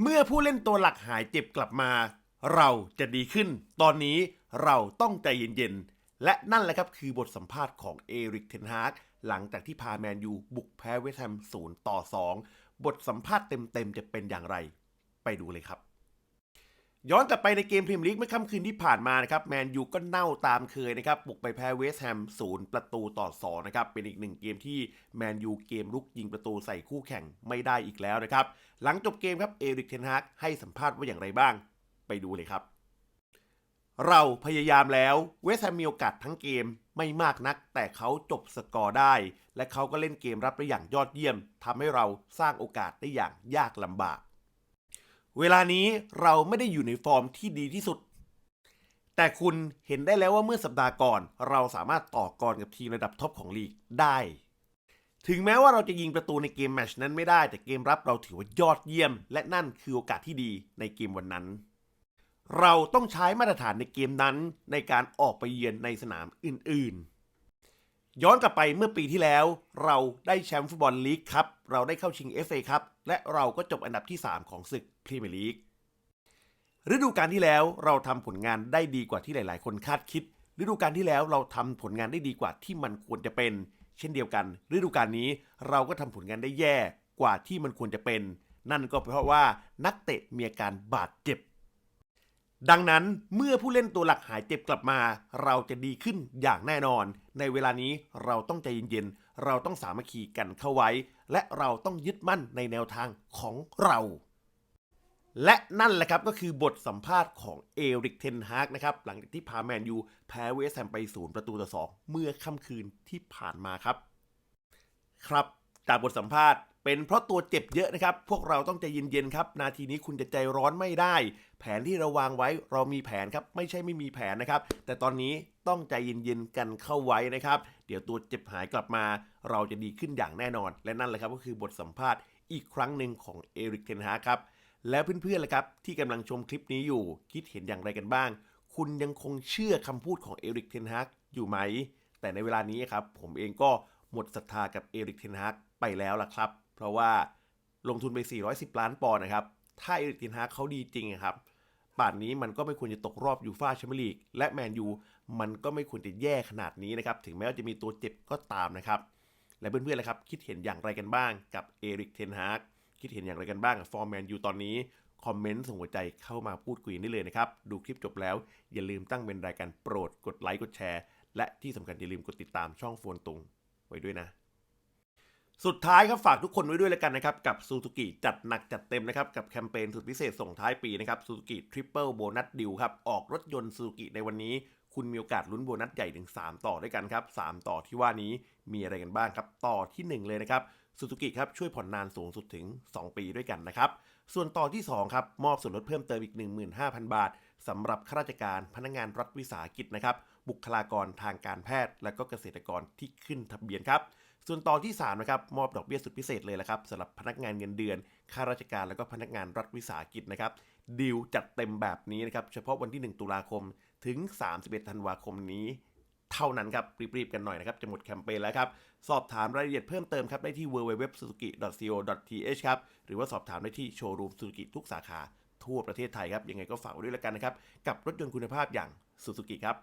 เมื่อผู้เล่นตัวหลักหายเจ็บกลับมา เราจะดีขึ้น ตอนนี้เราต้องใจเย็นๆ และนั่นแหละครับคือบทสัมภาษณ์ของเอริกเทนฮาร์กหลังจากที่พาแมนยูบุกแพ้เวสต์แฮม0ต่อ 2 บทสัมภาษณ์เต็มๆ จะเป็นอย่างไร ไปดูเลยครับ ย้อนกลับไปในเกมพรีเมียร์ลีกเมื่อค่ำคืนที่ผ่านมานะครับแมนยูก็เน่าตามเคยนะครับบุกไปแพ้เวสต์แฮมศูนย์ประตูต่อ2นะครับเป็นอีกหนึ่งเกมที่แมนยูเกมลุกยิงประตูใส่คู่แข่งไม่ได้อีกแล้วนะครับหลังจบเกมครับเอริกเทนฮากให้สัมภาษณ์ว่าอย่างไรบ้าง ไปดูเลยครับ เราพยายามแล้วเวสต์แฮมมีโอกาสทั้งเกมไม่มากนัก แต่เขาจบสกอร์ได้ และเขาก็เล่นเกมรับได้อย่างยอดเยี่ยมทำให้เราสร้างโอกาสได้อย่างยากลำบาก เวลานี้เราไม่ได้อยู่ในฟอร์มที่ดีที่สุด แต่คุณเห็นได้แล้วว่าเมื่อสัปดาห์ก่อน เราสามารถต่อกรกับทีมระดับท็อปของลีกได้ ถึงแม้ว่าเราจะยิงประตูในเกมแมชนั้นไม่ได้ แต่เกมรับเราถือว่ายอดเยี่ยม และนั่นคือโอกาสที่ดีในเกมวันนั้น เราต้องใช้มาตรฐานในเกมนั้นในการออกไปเยือนในสนามอื่นๆ ย้อนกลับไปเมื่อปีที่แล้ว เราได้แชมป์ฟุตบอลลีกครับ เราได้เข้าชิง FA ครับและเราก็จบอันดับที่ 3 ของศึกพรีเมียร์ลีกฤดูกาลที่แล้วเราทำผลงานได้ดีกว่าที่หลาย ๆ คนคาดคิด ฤดูกาลที่แล้วเราทำผลงานได้ดีกว่าที่มันควรจะเป็น เช่นเดียวกัน ฤดูกาลนี้เราก็ทำผลงานได้แย่กว่าที่มันควรจะเป็น นั่นก็เพราะว่านักเตะมีอาการบาดเจ็บ ดังนั้นเมื่อผู้เล่นตัวหลักหายเจ็บกลับมา เราจะดีขึ้นอย่างแน่นอน ในเวลานี้เราต้องใจเย็นๆ เราต้องสามัคคีกันเข้าไว้ และเราต้องยึดมั่นในแนวทางของเรา และนั่นแหละครับก็คือบทสัมภาษณ์ของเอริกเทนฮากนะครับ หลังจากที่พาแมนยูแพ้เวสแฮมไปศูนย์ประตูต่อสองเมื่อค่ำคืนที่ผ่านมาครับ ครับจากบทสัมภาษณ์ เป็นเพราะตัวเจ็บเยอะนะครับ พวกเราต้องใจเย็นๆครับ นาทีนี้คุณจะใจร้อนไม่ได้ แผนที่เราวางไว้เรามีแผนครับ ไม่ใช่ไม่มีแผนนะครับ แต่ตอนนี้ต้องใจเย็นๆกันเข้าไว้นะครับ เดี๋ยวตัวเจ็บหายกลับมา เราจะดีขึ้นอย่างแน่นอน และนั่นแหละครับก็คือบทสัมภาษณ์อีกครั้งหนึ่งของเอริกเทนฮาครับ แล้วเพื่อนๆล่ะครับที่กำลังชมคลิปนี้อยู่ คิดเห็นอย่างไรกันบ้าง คุณยังคงเชื่อคำพูดของเอริกเทนฮากอยู่ไหม แต่ในเวลานี้ครับผมเองก็หมดศรัทธากับเอริกเทนฮากไปแล้วล่ะครับ เพราะว่าลงทุนไป 410 ล้านปอนด์นะครับ ถ้าเอริกเทนฮากเขาดีจริงครับ ป่านนี้มันก็ไม่ควรจะตกรอบยูฟ่าแชมเปี้ยนลีก และแมนยูมันก็ไม่ควรจะแย่ขนาดนี้นะครับ ถึงแม้ว่าจะมีตัวเจ็บก็ตามนะครับ และเพื่อนๆล่ะครับ คิดเห็นอย่างไรกันบ้างกับเอริกเทนฮากคิดเห็นอย่างไรกันบ้างกับฟอร์แมนยูตอนนี้ คอมเมนต์ส่งหัวใจเข้ามาพูดคุยได้เลยนะครับ ดูคลิปจบแล้ว อย่าลืมตั้งเป็นรายการโปรดกดไลค์กดแชร์ และที่สำคัญอย่าลืมกดติดตามช่องโฟนตุงไว้ด้วยนะ สุดท้ายครับฝากทุกคนไว้ด้วยแล้วกันนะครับ กับซูซูกิจัดหนักจัดเต็มนะครับ กับแคมเปญสุดพิเศษส่งท้ายปีนะครับซูซูกิทริปเปิลโบนัสดิวครับ ออกรถยนต์ซูซูกิในวันนี้ คุณมีโอกาสลุ้นโบนัสใหญ่ถึง 3 ต่อด้วยกันครับ 3 ต่อที่ว่านี้มีอะไรกันบ้างครับ ต่อทีหนึ่1 เลยนะครับซูซูกิครับช่วยผ่อนนานสูงสุดถึง 2 ปีด้วยกันนะครับ ส่วนต่อที่ 2 ครับ มอบส่วนลดเพิ่มเติมอีก 15,000 บาทสำหรับข้าราชการพนักงานรัฐวิสาหกิจนะครับบุคลากรทางการแพทย์ และก็เกษตรกรที่ขึ้นทะเบียนครับ ส่วนต่อที่3นะครับมอบดอกเบี้ยสุดพิเศษเลยละครับสำหรับพนักงานเงินเดือนข้าราชการแล้วก็พนักงานรัฐวิสาหกิจนะครับดีลจัดเต็มแบบนี้นะครับเฉพาะวันที่ 1 ตุลาคมถึง 31 ธันวาคมนี้ เท่านั้นครับรีบๆกันหน่อยนะครับจะหมดแคมเปญแล้วครับ สอบถามรายละเอียดเพิ่มเติมครับได้ที่ www.suzuki.co.th ครับหรือว่าสอบถามได้ที่โชว์รูมซูซูกิทุกสาขาทั่วประเทศไทยครับยังไงก็ฝากไว้ด้วยแล้วกันนะครับกับรถยนต์คุณภาพอย่างซูซูกิครับ